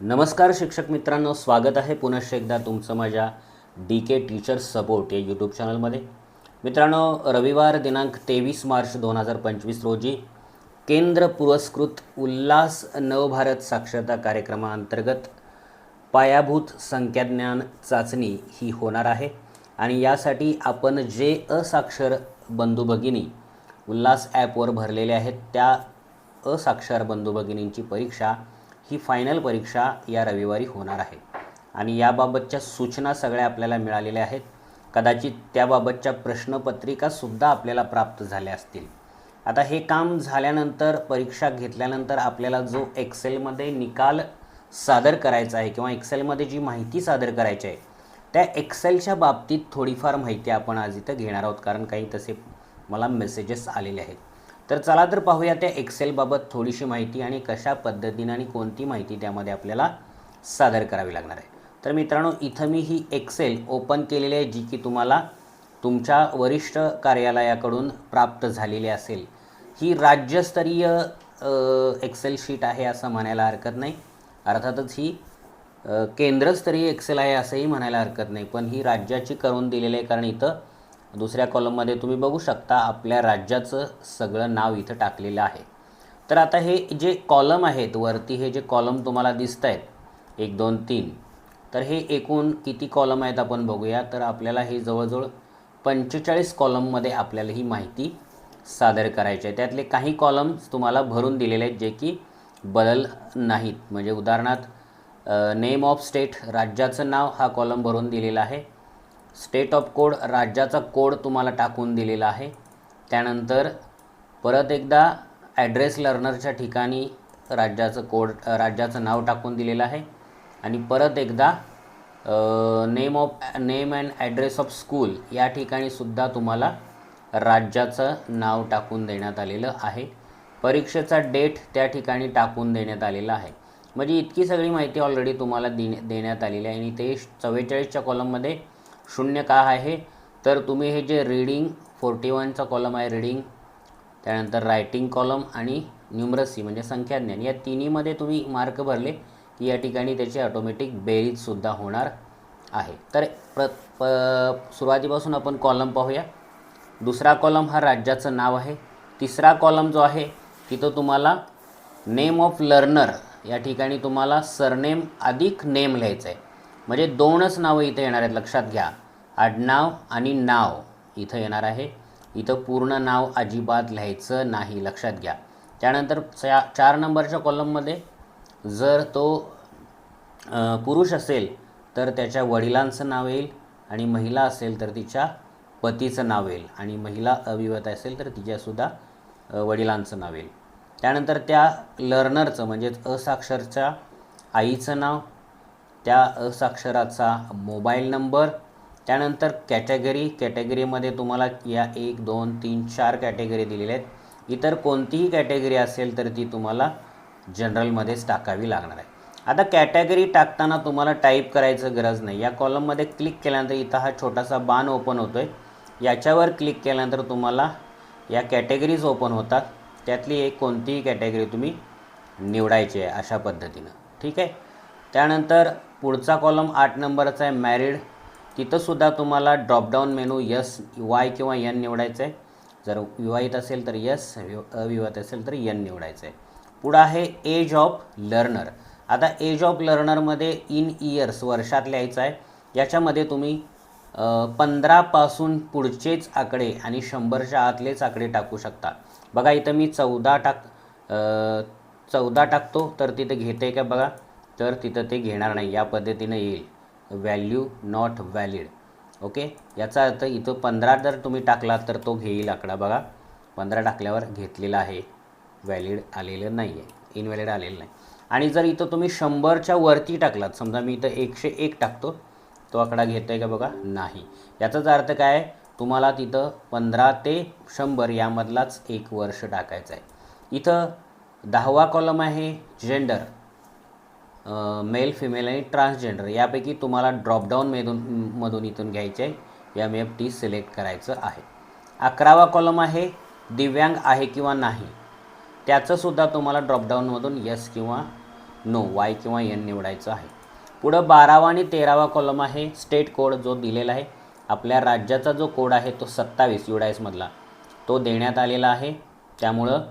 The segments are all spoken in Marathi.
नमस्कार शिक्षक मित्रांनो स्वागत आहे पुनश्च एकदा तुमचं माझ्या डी के टीचर्स सपोर्ट या यूट्यूब चॅनलमध्ये मित्रांनो रविवार दिनांक तेवीस मार्च दोन हजार पंचवीस रोजी केंद्र पुरस्कृत उल्हास नवभारत साक्षरता कार्यक्रमाअंतर्गत पायाभूत संख्याज्ञान चाचणी ही होणार आहे. आणि यासाठी आपण जे असाक्षर बंधू भगिनी उल्हास ॲपवर भरलेले आहेत त्या असाक्षर बंधू भगिनींची परीक्षा ही फायनल परीक्षा या रविवारी होणार आहे. आणि याबाबतच्या सूचना सगळ्या आपल्याला मिळालेल्या आहेत. कदाचित त्याबाबतच्या प्रश्नपत्रिकासुद्धा आपल्याला प्राप्त झाल्या असतील. आता हे काम झाल्यानंतर परीक्षा घेतल्यानंतर आपल्याला जो एक्सेलमध्ये निकाल सादर करायचा आहे किंवा एक्सेलमध्ये जी माहिती सादर करायची आहे त्या एक्सेलच्या बाबतीत थोडीफार माहिती आपण आज इथं घेणार आहोत. कारण काही तसे मला मेसेजेस आलेले आहेत. तर चला तर पाहूया त्या एक्सेलबाबत थोडीशी माहिती आणि कशा पद्धतीनं आणि कोणती माहिती त्यामध्ये आपल्याला सादर करावी लागणार आहे. तर मित्रांनो इथं मी ही एक्सेल ओपन केलेली आहे जी की तुम्हाला तुमच्या वरिष्ठ कार्यालयाकडून प्राप्त झालेली असेल. ही राज्यस्तरीय एक्सेल शीट आहे असं म्हणायला हरकत नाही. अर्थातच ही केंद्रस्तरीय एक्सेल आहे असंही म्हणायला हरकत नाही. पण ही राज्याची करून दिलेली आहे कारण इथं दुसऱ्या कॉलममध्ये तुम्ही बघू शकता आपल्या राज्याचं सगळं नाव इथं टाकलेलं आहे. तर आता हे जे कॉलम आहेत वरती हे जे कॉलम तुम्हाला दिसत आहेत एक दोन तीन तर हे एकूण किती कॉलम आहेत आपण बघूया. तर आपल्याला हे जवळजवळ पंचेचाळीस कॉलममध्ये आपल्याला ही माहिती सादर करायची आहे. त्यातले काही कॉलम्स तुम्हाला भरून दिलेले आहेत जे की बदल नाहीत. म्हणजे उदाहरणार्थ नेम ऑफ स्टेट राज्याचं नाव हा कॉलम भरून दिलेला आहे. स्टेट ऑफ कोड राज्याचा कोड तुम्हाला टाकून दिलेला आहे. त्यानंतर परत एकदा ॲड्रेस लर्नरच्या ठिकाणी राज्याचं कोड राज्याचं नाव टाकून दिलेलं आहे. आणि परत एकदा name of name and address of school या ठिकाणी सुद्धा तुम्हाला राज्याचं नाव टाकून देण्यात आलेलं आहे. परीक्षेचा डेट त्या ठिकाणी टाकून देण्यात आलेला आहे. म्हणजे इतकी सगळी माहिती ऑलरेडी तुम्हाला देण्या देण्यात आलेली आहे. आणि ते चव्वेचाळीसच्या कॉलममध्ये शून्य का आहे? तर तुम्ही हे जे रीडिंग फोर्टी वनचा कॉलम आहे रीडिंग त्यानंतर रायटिंग कॉलम आणि न्युमरसी म्हणजे संख्याज्ञान या तिन्हीमध्ये तुम्ही मार्क भरले की या ठिकाणी त्याची ऑटोमॅटिक बेरीजसुद्धा होणार आहे. तर प्र प सुरुवातीपासून आपण कॉलम पाहूया. दुसरा कॉलम हा राज्याचं नाव आहे. तिसरा कॉलम जो आहे तिथं तुम्हाला नेम ऑफ लर्नर या ठिकाणी तुम्हाला सरनेम अधिक नेम लिहायचं आहे म्हणजे दोनच नावं इथं येणार आहेत लक्षात घ्या. आडनाव आणि नाव इथं येणार आहे. इथं पूर्ण नाव अजिबात लिहायचं नाही लक्षात घ्या. त्यानंतर चा चार नंबरच्या कॉलममध्ये जर तो पुरुष असेल तर त्याच्या वडिलांचं नाव येईल आणि महिला असेल तर तिच्या पतीचं नाव येईल. आणि महिला अविवाहित असेल तर तिच्यासुद्धा वडिलांचं नाव येईल. त्यानंतर त्या लर्नरचं म्हणजेच असाक्षरच्या आईचं नाव त्या असाक्षराचा मोबाईल नंबर त्यानंतर कॅटेगरी कॅटेगरीमध्ये तुम्हाला या एक दोन तीन चार कॅटेगरी दिलेल्या आहेत. इतर कोणतीही कॅटेगरी असेल तर ती तुम्हाला जनरलमध्येच टाकावी लागणार आहे. आता कॅटेगरी टाकताना तुम्हाला टाईप करायचं गरज नाही. या कॉलममध्ये क्लिक केल्यानंतर इथं हा छोटासा बाण ओपन होतो आहे याच्यावर क्लिक केल्यानंतर तुम्हाला या कॅटेगरीज ओपन होतात. त्यातली एक कोणतीही कॅटेगरी तुम्ही निवडायची आहे अशा पद्धतीनं. ठीक आहे? त्यानंतर पुढचा कॉलम आठ नंबरचा आहे मॅरिड तिथंसुद्धा तुम्हाला ड्रॉपडाऊन मेनू यस वाय किंवा यन निवडायचं आहे जर विवाहित असेल तर यस अविवाहित असेल तर यन निवडायचं आहे पुढं आहे एज ऑफ लर्नर आता एज ऑफ लर्नरमध्ये इन इयर्स वर्षात लिहायचं आहे याच्यामध्ये तुम्ही पंधरापासून पुढचेच आकडे आणि शंभरच्या आतलेच आकडे टाकू शकता. बघा इथं मी चौदा टाक चौदा टाकतो तर तिथं घेते का बघा? तर तिथं ते घेणार नाही. या पद्धतीनं येईल. व्हॅल्यू नॉट व्हॅलिड ओके याचा अर्थ इथं पंधरा जर तुम्ही टाकला तर तो घेईल आकडा बघा. पंधरा टाकल्यावर घेतलेला आहे. व्हॅलिड आलेलं नाही आहे इनव्हॅलिड आलेलं नाही. आणि जर इथं तुम्ही शंभरच्या वरती टाकलात समजा मी इथं एकशे एक टाकतो तो आकडा घेतो आहे का बघा? नाही. याचाच अर्थ काय? तुम्हाला तिथं पंधरा ते शंभर यामधलाच एक वर्ष टाकायचं आहे इथं दहावा कॉलम आहे जेंडर मेल फिमेल आणि ट्रान्सजेंडर यापैकी तुम्हाला ड्रॉपडाऊन मधून मधून इथून घ्यायचे आहे. एम एफ टी सिलेक्ट करायचं आहे. अकरावा कॉलम आहे दिव्यांग आहे किंवा नाही. त्याचंसुद्धा तुम्हाला ड्रॉपडाऊनमधून यस किंवा नो वाय किंवा एन निवडायचं आहे. पुढं बारावा आणि तेरावा कॉलम आहे स्टेट कोड जो दिलेला आहे आपल्या राज्याचा जो कोड आहे तो सत्तावीस युडायसमधला तो देण्यात आलेला आहे. त्यामुळं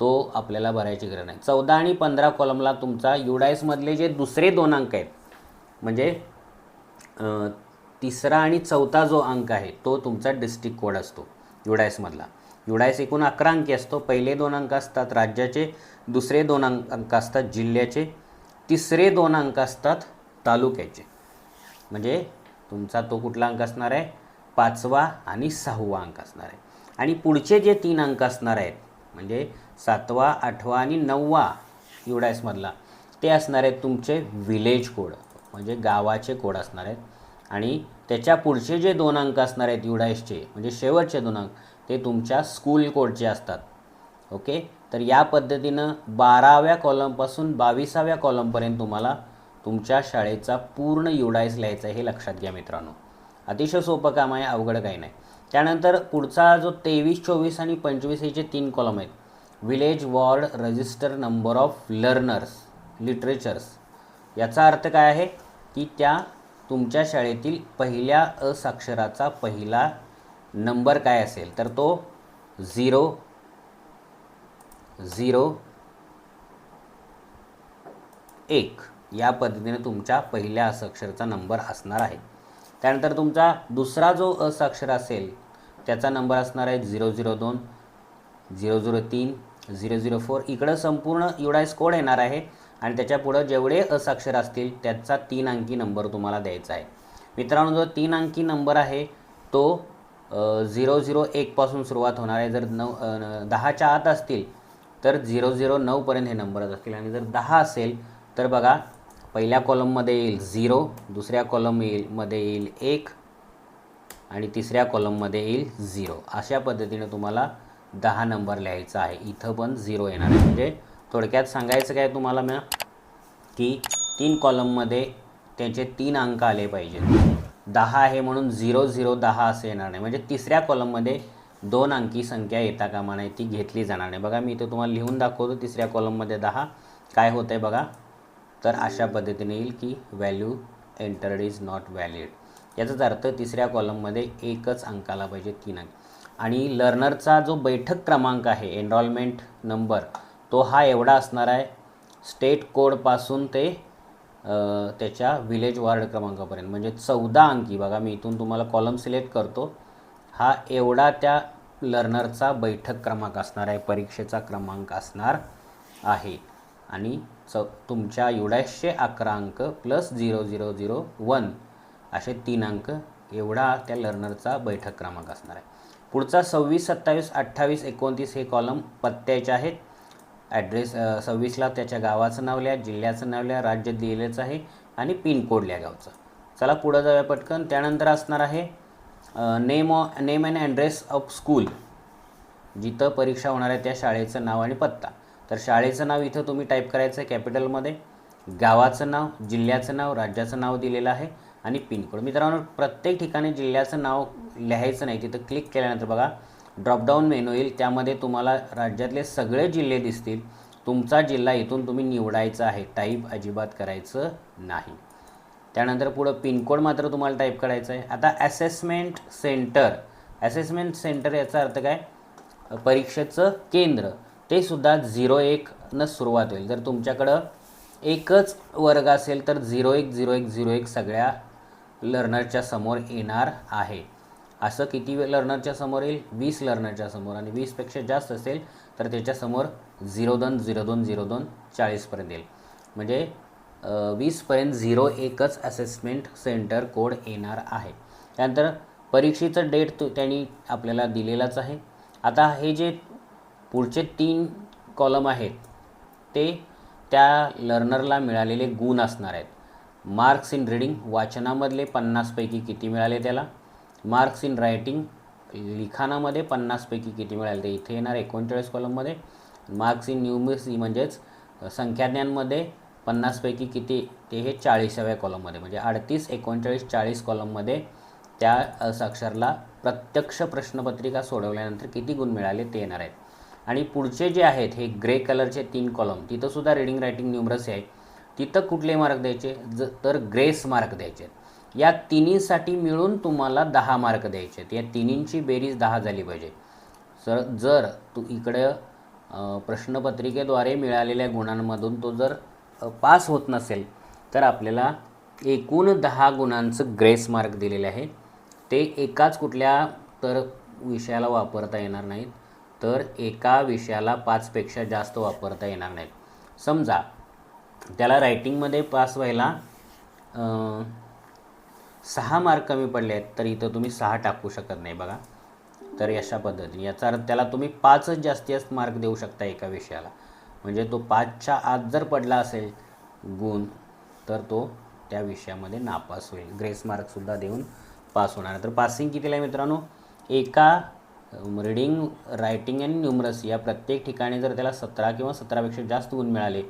तो आपल्याला भरायची गरज नाही. चौदा आणि पंधरा कॉलमला तुमचा युडायसमधले जे दुसरे दोन अंक आहेत म्हणजे तिसरा आणि चौथा जो अंक आहे तो तुमचा डिस्ट्रिक्ट कोड असतो युडायसमधला. युडायस एकूण अकरा अंकी असतो. पहिले दोन अंक असतात राज्याचे दुसरे दोन अंक अंक असतात जिल्ह्याचे तिसरे दोन अंक असतात तालुक्याचे. म्हणजे तुमचा तो कुठला अंक असणार आहे? पाचवा आणि सहावा अंक असणार आहे. आणि पुढचे जे तीन अंक असणार आहेत म्हणजे सातवा आठवा आणि नववा युडायसमधला. ते असणार आहेत तुमचे विलेज कोड म्हणजे गावाचे कोड असणार आहेत. आणि त्याच्या पुढचे जे दोन अंक असणार आहेत युडायसचे म्हणजे शेवटचे दोन अंक ते तुमच्या स्कूल कोडचे असतात. ओके? तर या पद्धतीनं बाराव्या कॉलमपासून बावीसाव्या कॉलमपर्यंत तुम्हाला तुमच्या शाळेचा पूर्ण युडायस लिहायचा आहे हे लक्षात घ्या मित्रांनो. अतिशय सोपं काम आहे अवघड काही नाही. त्यानंतर पुढचा जो तेवीस चोवीस आणि पंचवीस हे जे तीन कॉलम आहेत village ward register number of learners literatures याचा अर्थ काय आहे? की त्या तुमच्या शाळेतील पहिल्या असाक्षराचा पहिला नंबर काय असेल? तर तो झिरो झिरो एक. या पद्धतीने तुमच्या पहिल्या असाक्षरचा नंबर असणार आहे. त्यानंतर तुमचा दुसरा जो असाक्षर असेल त्याचा नंबर असणार आहे झिरो झिरो दोन झिरो झिरो तीन झिरो झिरो फोर. इकडं संपूर्ण युडायस कोड येणार आहे आणि त्याच्यापुढं जेवढे असाक्षर असतील त्याचा तीन अंकी नंबर तुम्हाला द्यायचा आहे. मित्रांनो जो तीन अंकी नंबर आहे तो झिरो झिरो एकपासून सुरुवात होणार आहे. जर नऊ दहाच्या आत असतील तर झिरो झिरो नऊपर्यंत हे नंबर असतील. आणि जर दहा असेल तर बघा पहिल्या कॉलममध्ये येईल झिरो दुसऱ्या कॉलम येईल मध्ये येईल एक आणि तिसऱ्या कॉलममध्ये येईल झिरो अशा पद्धतीने तुम्हाला दहा नंबर लिहायचा आहे. इथं पण झिरो येणार आहे. म्हणजे थोडक्यात सांगायचं काय तुम्हाला मी? की तीन कॉलममध्ये त्यांचे तीन अंक आले पाहिजेत. दहा आहे म्हणून झिरो झिरो दहा असं येणार नाही. म्हणजे तिसऱ्या कॉलममध्ये दोन अंकी संख्या येता कामा नाही ती घेतली जाणार नाही. बघा मी इथे तुम्हाला लिहून दाखवतो तिसऱ्या कॉलममध्ये दहा. काय होतं आहे बघा? तर अशा पद्धतीने येईल की value entered is not valid याचाच अर्थ तिसऱ्या कॉलममध्ये एकच अंक आला पाहिजे तीन अंक आणि लर्नरचा जो बैठक क्रमांक आहे एनरॉलमेंट नंबर तो हा एवढा असणार आहे स्टेट कोडपासून ते त्याच्या विलेज वार्ड क्रमांकापर्यंत. म्हणजे चौदा अंकी बघा मी इथून तुम्हाला कॉलम सिलेक्ट करतो. हा एवढा त्या लर्नरचा बैठक क्रमांक असणार आहे परीक्षेचा क्रमांक असणार आहे. आणि च तुमच्या युडॅशचे अकरा अंक plus zero zero zero one असे तीन अंक एवढा त्या लर्नरचा बैठक क्रमांक असणार आहे. पुढचा सव्वीस सत्तावीस अठ्ठावीस एकोणतीस हे कॉलम पत्त्याचे आहेत. ॲड्रेस सव्वीसला त्याच्या गावाचं नाव लिहा जिल्ह्याचं नाव लिहा राज्य दिलेलंच आहे आणि पिनकोड लिहा गावचं. चला पुढं जाऊया पटकन. त्यानंतर असणार आहे name of name and address of school जिथं परीक्षा होणार आहे त्या शाळेचं नाव आणि पत्ता. तर शाळेचं नाव इथं तुम्ही टाईप करायचं आहे कॅपिटलमध्ये गावाचं नाव जिल्ह्याचं नाव राज्याचं नाव दिलेलं आहे. आणि पिनकोड मित्रांनो प्रत्येक ठिकाणी जिल्ह्याचं नाव लिहायचं नाही तिथं क्लिक केल्यानंतर बघा ड्रॉपडाऊन मेनू येईल. त्यामध्ये तुम्हाला राज्यातले सगळे जिल्हे दिसतील. तुमचा जिल्हा इथून तुम्ही निवडायचा आहे टाईप अजिबात करायचं नाही. त्यानंतर पुढं पिनकोड मात्र तुम्हाला टाईप करायचं आहे. आता ॲसेसमेंट सेंटर ॲसेसमेंट सेंटर याचा अर्थ काय? परीक्षेचं केंद्र. ते सुद्धा झिरो एकनं सुरुवात होईल. जर तुमच्याकडं एकच वर्ग असेल तर झिरो एक झिरो एक झिरो एक सगळ्या लर्नरच्या समोर येणार आहे. असं किती लर्नरच्या समोर येईल? वीस लर्नरच्या समोर. आणि वीसपेक्षा जास्त असेल तर त्याच्यासमोर झिरो दोन झिरो दोन झिरो दोन चाळीसपर्यंत येईल. म्हणजे वीसपर्यंत झिरो एकच असेसमेंट सेंटर कोड येणार आहे. त्यानंतर परीक्षेचं डेट तो त्यांनी आपल्याला दिलेलाच आहे. आता हे जे पुढचे तीन कॉलम आहेत ते त्या लर्नरला मिळालेले गुण असणार आहेत. मार्क्स इन रीडिंग वाचनामधले पन्नासपैकी किती मिळाले त्याला? मार्क्स इन रायटिंग लिखाणामध्ये पन्नासपैकी किती मिळाले? ते इथे येणार एकोणचाळीस कॉलममध्ये मार्क्स इन न्यूमर्सी म्हणजेच संख्याज्ञांमध्ये पन्नासपैकी किती? ते हे चाळीसाव्या कॉलममध्ये म्हणजे अडतीस एकोणचाळीस चाळीस कॉलममध्ये त्या साक्षरला प्रत्यक्ष प्रश्नपत्रिका सोडवल्यानंतर किती गुण मिळाले ते येणार आहेत. आणि पुढचे जे आहेत हे ग्रे कलरचे तीन कॉलम तिथंसुद्धा रीडिंग रायटिंग न्यूमरसी आहे तिथं कुठले मार्क द्यायचे? ज तर ग्रेस मार्क द्यायचे. या तिन्हीसाठी मिळून तुम्हाला दहा मार्क द्यायचे आहेत. या तिन्हींची बेरीज दहा झाली पाहिजे. सर जर तू इकडं प्रश्नपत्रिकेद्वारे मिळालेल्या गुणांमधून तो जर पास होत नसेल तर आपल्याला एकूण दहा गुणांचं ग्रेस मार्क दिलेले आहे ते एकाच कुठल्या तर विषयाला वापरता येणार नाहीत. तर एका विषयाला पाचपेक्षा जास्त वापरता येणार नाहीत. समजा त्याला रायटिंगमध्ये पास व्हायला सहा मार्क कमी पडले आहेत तर इथं तुम्ही सहा टाकू शकत नाही बघा. तर अशा पद्धतीने. याचा अर्थ त्याला तुम्ही पाचच जास्तीत जास्त मार्क देऊ शकता एका विषयाला. म्हणजे तो पाचच्या आत जर पडला असेल गुण तर तो त्या विषयामध्ये नापास होईल. ग्रेस मार्कसुद्धा देऊन पास होणार. तर पासिंग कितीला आहे मित्रांनो? एका रिडिंग रायटिंग अँड न्यूमरसी या प्रत्येक ठिकाणी जर त्याला सतरा किंवा सतरापेक्षा जास्त गुण मिळाले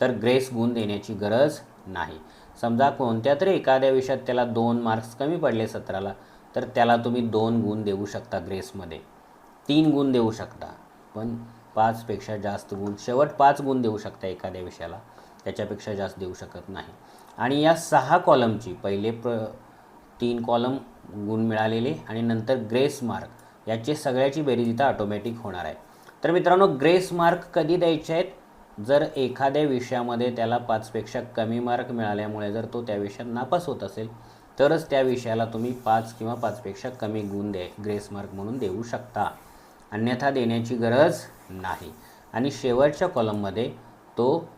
तर ग्रेस गुण देण्याची गरज नाही. समजा कोणत्या तरी एखाद्या विषयात त्याला दोन मार्क्स कमी पडले सत्राला तर त्याला तुम्ही दोन गुण देऊ शकता ग्रेसमध्ये. तीन गुण देऊ शकता पण पाचपेक्षा जास्त गुण शेवट पाच गुण देऊ शकता एखाद्या विषयाला. त्याच्यापेक्षा जास्त देऊ शकत नाही. आणि या सहा कॉलमची पहिले प्र तीन कॉलम गुण मिळालेले आणि नंतर ग्रेस मार्क याचे सगळ्याची बेरीज इथं ऑटोमॅटिक होणार आहे. तर मित्रांनो ग्रेस मार्क कधी द्यायचे आहेत? जर एखाद्या विषयामध्ये त्याला पाचपेक्षा कमी मार्क मिळाल्यामुळे जर तो त्या विषयात नापास होत असेल तरच त्या विषयाला तुम्ही पाच किंवा पाचपेक्षा कमी गुण द्या ग्रेस मार्क म्हणून देऊ शकता. अन्यथा देण्याची गरज नाही. आणि शेवटच्या कॉलममध्ये तो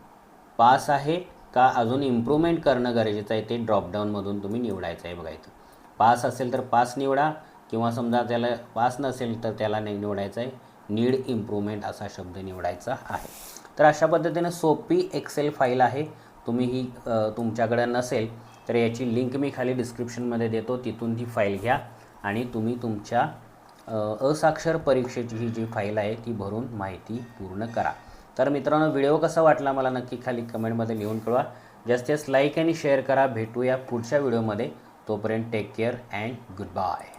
पास आहे का अजून इम्प्रूव्हमेंट करणं गरजेचं आहे ते ड्रॉपडाऊनमधून तुम्ही निवडायचं आहे बघा इथं. पास असेल तर पास निवडा किंवा समजा त्याला पास नसेल तर त्याला नाही निवडायचं आहे. नीड इम्प्रूव्हमेंट असा शब्द निवडायचा आहे. तर अशा पद्धतीनं सोपी एक्सेल फाईल आहे. तुम्ही ही तुमच्याकडे तुमच्याकडं नसेल तर याची लिंक मी खाली डिस्क्रिप्शनमध्ये देतो. तिथून ती फाईल घ्या आणि तुम्ही तुमच्या असाक्षर परीक्षेची ही जी फाईल आहे ती भरून माहिती पूर्ण करा. तर मित्रांनो व्हिडिओ कसा वाटला मला नक्की खाली कमेंटमध्ये लिहून कळवा. जास्तीत जास्त लाईक आणि शेअर करा. भेटूया पुढच्या व्हिडिओमध्ये तोपर्यंत take care and good bye